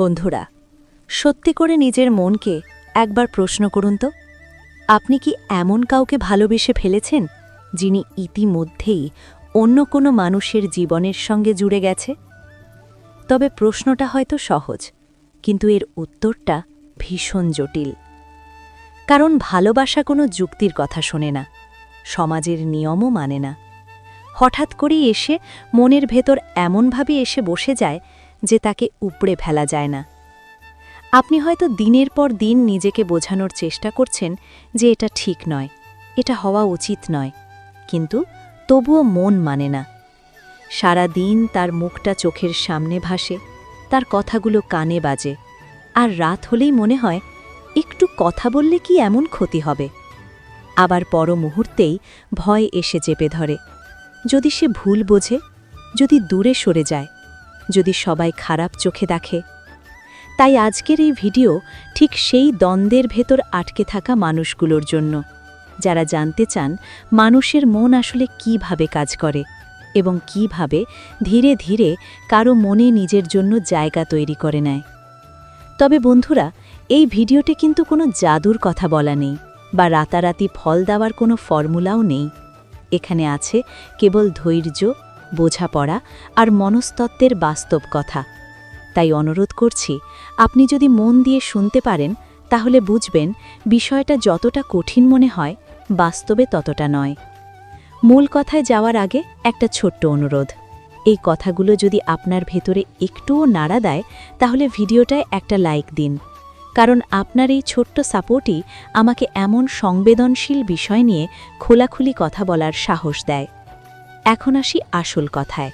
বন্ধুরা, সত্যি করে নিজের মনকে একবার প্রশ্ন করুন তো। আপনি কি এমন কাউকে ভালোবেসে ফেলেছেন, যিনি ইতিমধ্যেই অন্য কোনো মানুষের জীবনের সঙ্গে জুড়ে গেছে? তবে প্রশ্নটা হয়তো সহজ, কিন্তু এর উত্তরটা ভীষণ জটিল। কারণ ভালোবাসা কোনো যুক্তির কথা শোনে না, সমাজের নিয়মও মানে না। হঠাৎ করেই এসে মনের ভেতর এমনভাবে এসে বসে যায় যে তাকে উপড়ে ফেলা যায় না। আপনি হয়তো দিনের পর দিন নিজেকে বোঝানোর চেষ্টা করছেন যে এটা ঠিক নয়, এটা হওয়া উচিত নয়, কিন্তু তবুও মন মানে না। সারা দিন তার মুখটা চোখের সামনে ভাসে, তার কথাগুলো কানে বাজে, আর রাত হলেই মনে হয় একটু কথা বললে কি এমন ক্ষতি হবে। আবার পর মুহূর্তেই ভয় এসে চেপে ধরে, যদি সে ভুল বোঝে, যদি দূরে সরে যায় যদি সবাই খারাপ চোখে দেখে। তাই আজকের এই ভিডিও ঠিক সেই দ্বন্দ্বের ভেতর আটকে থাকা মানুষগুলোর জন্য। যারা জানতে চান মানুষের মন আসলে কীভাবে কাজ করে এবং কীভাবে ধীরে ধীরে কারও মনে নিজের জন্য জায়গা তৈরি করে নেয়। তবে বন্ধুরা, এই ভিডিওতে কিন্তু কোনো জাদুর কথা বলা নেই বা রাতারাতি ফল দেওয়ার কোনো ফর্মুলাও নেই। এখানে আছে কেবল ধৈর্য বোঝাপড়া আর মনস্তত্ত্বের বাস্তব কথা। তাই অনুরোধ করছি, আপনি যদি মন দিয়ে শুনতে পারেন, তাহলে বুঝবেন বিষয়টা যতটা কঠিন মনে হয়, বাস্তবে ততটা নয়। মূল কথায় যাওয়ার আগে একটা ছোট্ট অনুরোধ। এই কথাগুলো যদি আপনার ভেতরে একটুও নাড়া দেয়, তাহলে ভিডিওটায় একটা লাইক দিন। কারণ আপনার এই ছোট্ট সাপোর্টই আমাকে এমন সংবেদনশীল বিষয় নিয়ে খোলাখুলি কথা বলার সাহস দেয়। এখন আসি আসল কথায়।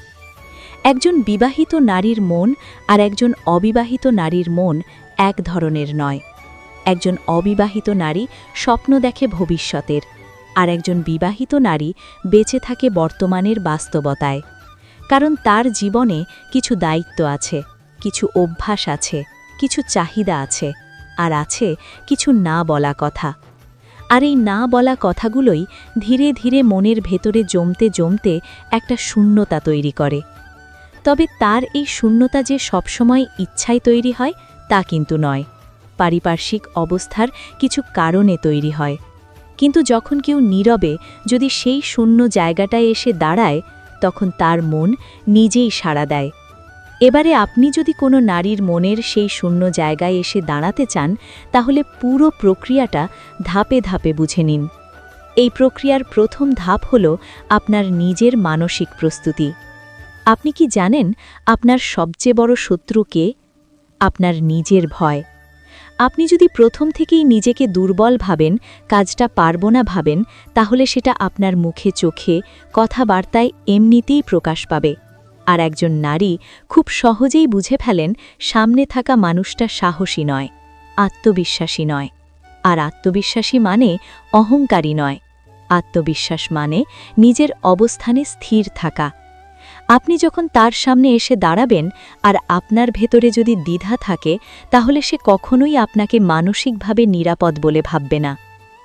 একজন বিবাহিত নারীর মন আর একজন অবিবাহিত নারীর মন এক ধরনের নয়। একজন অবিবাহিত নারী স্বপ্ন দেখে ভবিষ্যতের, আর একজন বিবাহিত নারী বেঁচে থাকে বর্তমানের বাস্তবতায়। কারণ তার জীবনে কিছু দায়িত্ব আছে, কিছু অভ্যাস আছে, কিছু চাহিদা আছে, আর আছে কিছু না বলা কথা। আর এই না বলা কথাগুলোই ধীরে ধীরে মনের ভেতরে জমতে জমতে একটা শূন্যতা তৈরি করে। তবে তার এই শূন্যতা যে সবসময় ইচ্ছায় তৈরি হয়, তা কিন্তু নয়। পারিপার্শ্বিক অবস্থার কিছু কারণে তৈরি হয়। কিন্তু যখন কেউ নীরবে যদি সেই শূন্য জায়গাটায় এসে দাঁড়ায়, তখন তার মন নিজেই সাড়া দেয়। এবারে আপনি যদি কোনো নারীর মনের সেই শূন্য জায়গায় এসে দাঁড়াতে চান, তাহলে পুরো প্রক্রিয়াটা ধাপে ধাপে বুঝে নিন। এই প্রক্রিয়ার প্রথম ধাপ হল আপনার নিজের মানসিক প্রস্তুতি। আপনি কি জানেন আপনার সবচেয়ে বড় শত্রু কে? আপনার নিজের ভয়। আপনি যদি প্রথম থেকেই নিজেকে দুর্বল ভাবেন, কাজটা পারব না ভাবেন, তাহলে সেটা আপনার মুখে, চোখে, কথাবার্তায় এমনিতেই প্রকাশ পাবে। আর একজন নারী খুব সহজেই বুঝে ফেলেন সামনে থাকা মানুষটা সাহসী নয়, আত্মবিশ্বাসী নয়। আর আত্মবিশ্বাসী মানে অহংকারী নয়। আত্মবিশ্বাস মানে নিজের অবস্থানে স্থির থাকা। আপনি যখন তার সামনে এসে দাঁড়াবেন আর আপনার ভেতরে যদি দ্বিধা থাকে, তাহলে সে কখনোই আপনাকে মানসিকভাবে নিরাপদ বলে ভাববে না।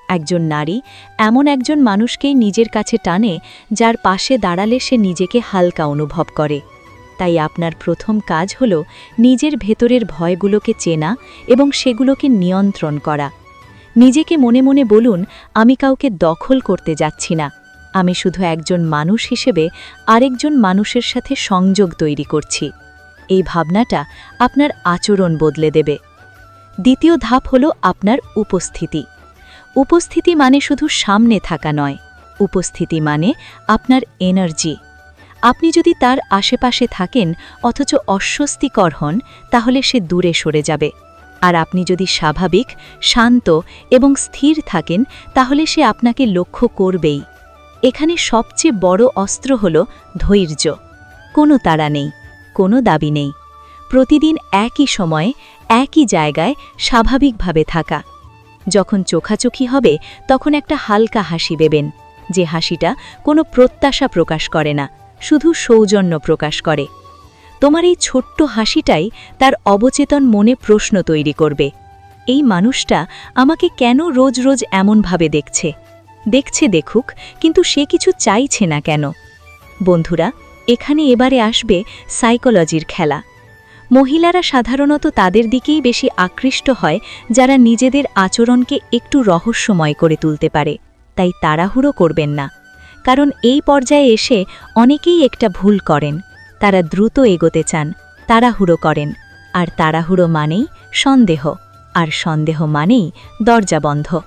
একজন নারী, এমন একজন মানুষকেই নিজের কাছে টানে, যার পাশে দাঁড়ালে সে নিজেকে হালকা অনুভব করে। তাই আপনার প্রথম কাজ হল নিজের ভেতরের ভয়গুলোকে চেনা এবং সেগুলোকে নিয়ন্ত্রণ করা। নিজেকে মনে মনে বলুন, আমি কাউকে দখল করতে যাচ্ছি না। আমি শুধু একজন মানুষ হিসেবে আরেকজন মানুষের সাথে সংযোগ তৈরি করছি। এই ভাবনাটা আপনার আচরণ বদলে দেবে। দ্বিতীয় ধাপ হল আপনার উপস্থিতি। উপস্থিতি মানে শুধু সামনে থাকা নয়। উপস্থিতি মানে আপনার এনার্জি আপনি যদি তার আশেপাশে থাকেন, অথচ অস্বস্তিকর হন, তাহলে সে দূরে সরে যাবে। আর আপনি যদি স্বাভাবিক, শান্ত এবং স্থির থাকেন, তাহলে সে আপনাকে লক্ষ্য করবেই। এখানে সবচেয়ে বড় অস্ত্র হল ধৈর্য। কোনো তাড়া নেই, কোনো দাবি নেই। প্রতিদিন একই সময়ে, একই জায়গায় স্বাভাবিকভাবে থাকা। যখন চোখাচোখি হবে, তখন একটা হালকা হাসি দেবেন, যে হাসিটা কোনো প্রত্যাশা প্রকাশ করে না, শুধু সৌজন্য প্রকাশ করে। তোমার এই ছোট্ট হাসিটাই তার অবচেতন মনে প্রশ্ন তৈরি করবে, এই মানুষটা আমাকে কেন রোজ রোজ এমনভাবে দেখছে? দেখছে দেখুক, কিন্তু সে কিছু চাইছে না কেন? বন্ধুরা, এখানে এবারে আসবে সাইকোলজির খেলা। মহিলারা সাধারণত তাদের দিকেই বেশি আকৃষ্ট হয় যারা নিজেদের আচরণকে একটু রহস্যময় করে তুলতে পারে। তাই তাড়াহুড়ো করবেন না। কারণ এই পর্যায়ে এসে অনেকেই একটা ভুল করেন। তারা দ্রুত এগোতে চান, তাড়াহুড়ো করেন। আর তাড়াহুড়ো মানেই সন্দেহ। আর সন্দেহ মানেই দরজা বন্ধ।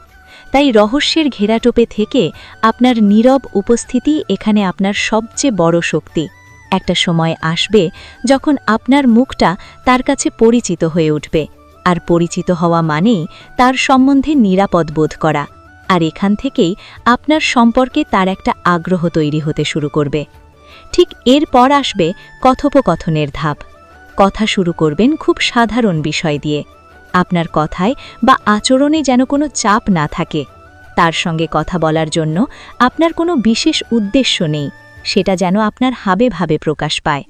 তাই রহস্যের ঘেরাটোপে থেকে আপনার নীরব উপস্থিতি এখানে আপনার সবচেয়ে বড় শক্তি। একটা সময় আসবে যখন আপনার মুখটা তার কাছে পরিচিত হয়ে উঠবে। আর পরিচিত হওয়া মানেই তার সম্বন্ধে নিরাপদ বোধ করা। আর এখান থেকেই আপনার সম্পর্কে তার একটা আগ্রহ তৈরি হতে শুরু করবে। ঠিক এরপর আসবে কথোপকথনের ধাপ। কথা শুরু করবেন খুব সাধারণ বিষয় দিয়ে। আপনার কথায় বা আচরণে যেন কোনো চাপ না থাকে। তার সঙ্গে কথা বলার জন্য আপনার কোনো বিশেষ উদ্দেশ্য নেই। সেটা যেন আপনার হাবে ভাবে প্রকাশ পায়।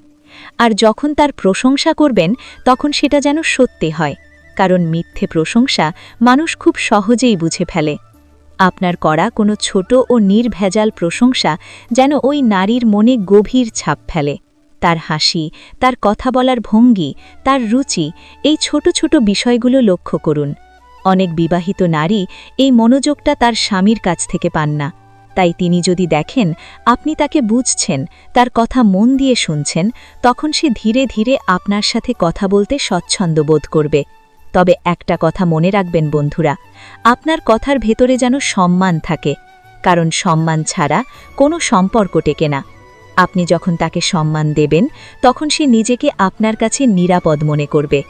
আর যখন তার প্রশংসা করবেন, তখন সেটা যেন সত্যি হয়, কারণ মিথ্যে প্রশংসা মানুষ খুব সহজেই বুঝে ফেলে। আপনার করা কোনো ছোট ও নির্ভেজাল প্রশংসা যেন ওই নারীর মনে গভীর ছাপ ফেলে। তার হাসি, তার কথা বলার ভঙ্গি, তার রুচি, এই ছোট ছোট বিষয়গুলো লক্ষ্য করুন। অনেক বিবাহিত নারী এই মনোযোগটা তার স্বামীর কাছ থেকে পান না। তাই তিনি যদি দেখেন আপনি তাকে বুঝছেন, তার কথা মন দিয়ে শুনছেন, তখন সে ধীরে ধীরে আপনার সাথে কথা বলতে স্বচ্ছন্দ বোধ করবে। তবে একটা কথা মনে রাখবেন বন্ধুরা, আপনার কথার ভেতরে যেন সম্মান থাকে, কারণ সম্মান ছাড়া কোনো সম্পর্ক টেকে না। আপনি যখন তাকে সম্মান দেবেন, তখন সে নিজেকে আপনার কাছে নিরাপদ মনে করবে,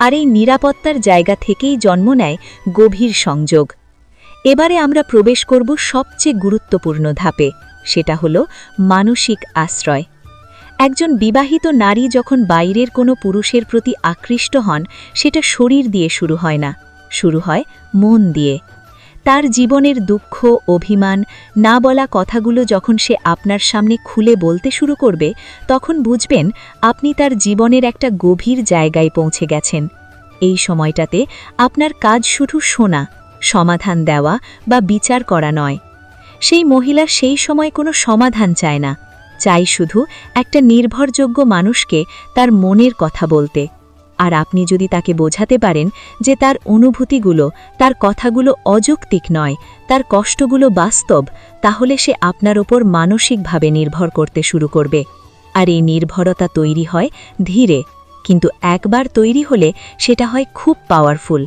আর এই নিরাপত্তার জায়গা থেকেই জন্ম নেয় গভীর সংযোগ। এবারে আমরা প্রবেশ করব সবচেয়ে গুরুত্বপূর্ণ ধাপে, সেটা হলো মানসিক আশ্রয়। একজন বিবাহিত নারী যখন বাইরের কোনো পুরুষের প্রতি আকৃষ্ট হন, সেটা শরীর দিয়ে শুরু হয় না, শুরু হয় মন দিয়ে। তার জীবনের দুঃখ, অভিমান, না বলা কথাগুলো যখন সে আপনার সামনে খুলে বলতে শুরু করবে, তখন বুঝবেন আপনি তার জীবনের একটা গভীর জায়গায় পৌঁছে গেছেন। এই সময়টাতে আপনার কাজ শুধু শোনা সমাধান দেওয়া বা বিচার করা নয়। সেই মহিলা সেই সময় কোনো সমাধান চায় না। চাই শুধু একটা নির্ভরযোগ্য মানুষকে তার মনের কথা বলতে। আর আপনি যদি তাকে বোঝাতে পারেন যে তার অনুভূতিগুলো, তার কথাগুলো অযৌক্তিক নয়, তার কষ্টগুলো বাস্তব, তাহলে সে আপনার ওপর মানসিকভাবে নির্ভর করতে শুরু করবে। আর এই নির্ভরতা তৈরি হয় ধীরে, কিন্তু একবার তৈরি হলে সেটা হয় খুব পাওয়ারফুল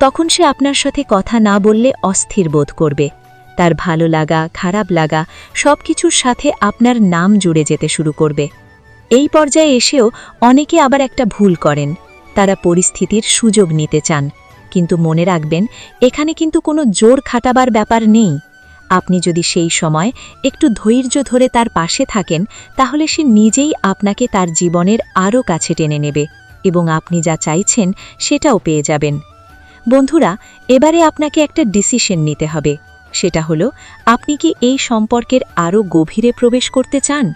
তখন সে আপনার সাথে কথা না বললে অস্থির বোধ করবে। তার ভালো লাগা, খারাপ লাগা সব কিছুর সাথে আপনার নাম জুড়ে যেতে শুরু করবে। এই পর্যায়ে এসেও অনেকে আবার একটা ভুল করেন। তারা পরিস্থিতির সুযোগ নিতে চান। কিন্তু মনে রাখবেন, এখানে কিন্তু কোনো জোর খাটাবার ব্যাপার নেই। আপনি যদি সেই সময় একটু ধৈর্য ধরে তার পাশে থাকেন, তাহলে সে নিজেই আপনাকে তার জীবনের আরও কাছে টেনে নেবে এবং আপনি যা চাইছেন, সেটাও পেয়ে যাবেন। বন্ধুরা, এবারে আপনাকে একটা ডিসিশন নিতে হবে। সেটা হলো, আপনি কি এই সম্পর্কের আরও গভীরে প্রবেশ করতে চান?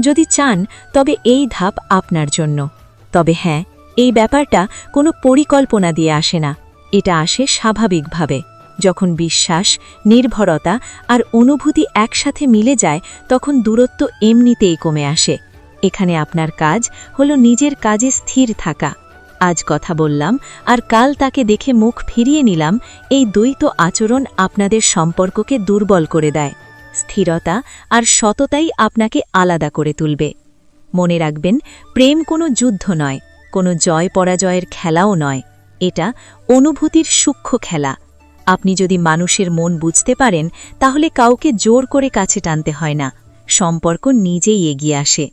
যদি চান, তবে এই ধাপ আপনার জন্য। তবে হ্যাঁ এই ব্যাপারটা কোনো পরিকল্পনা দিয়ে আসে না। এটা আসে স্বাভাবিকভাবে। যখন বিশ্বাস, নির্ভরতা আর অনুভূতি একসাথে মিলে যায়, তখন দূরত্ব এমনিতেই কমে আসে। এখানে আপনার কাজ হলো নিজের কাজে স্থির থাকা। আজ কথা বললাম, আর কাল তাকে দেখে মুখ ফিরিয়ে নিলাম, এই দ্বৈত আচরণ আপনাদের সম্পর্ককে দুর্বল করে দেয়। স্থিরতা আর সততাই আপনাকে আলাদা করে তুলবে। মনে রাখবেন, প্রেম কোনো যুদ্ধ নয়, কোনো জয় পরাজয়ের খেলাও নয়, এটা অনুভূতির সূক্ষ্ম খেলা। আপনি যদি মানুষের মন বুঝতে পারেন, তাহলে কাউকে জোর করে কাছে টানতে হয় না, সম্পর্ক নিজেই এগিয়ে আসে।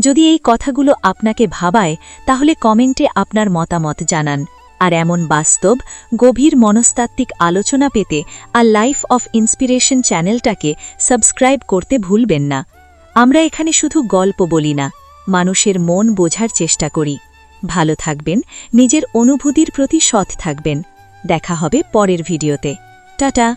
যদি এই কথাগুলো আপনাকে ভাবায়, তাহলে কমেন্টে আপনার মতামত জানান। আর এমন বাস্তব, গভীর মনস্তাত্ত্বিক আলোচনা পেতে আর লাইফ অফ ইন্সপিরেশন চ্যানেলটাকে সাবস্ক্রাইব করতে ভুলবেন না। আমরা এখানে শুধু গল্প বলি না, মানুষের মন বোঝার চেষ্টা করি। ভালো থাকবেন, নিজের অনুভূতির প্রতি সৎ থাকবেন। দেখা হবে পরের ভিডিওতে। টাটা!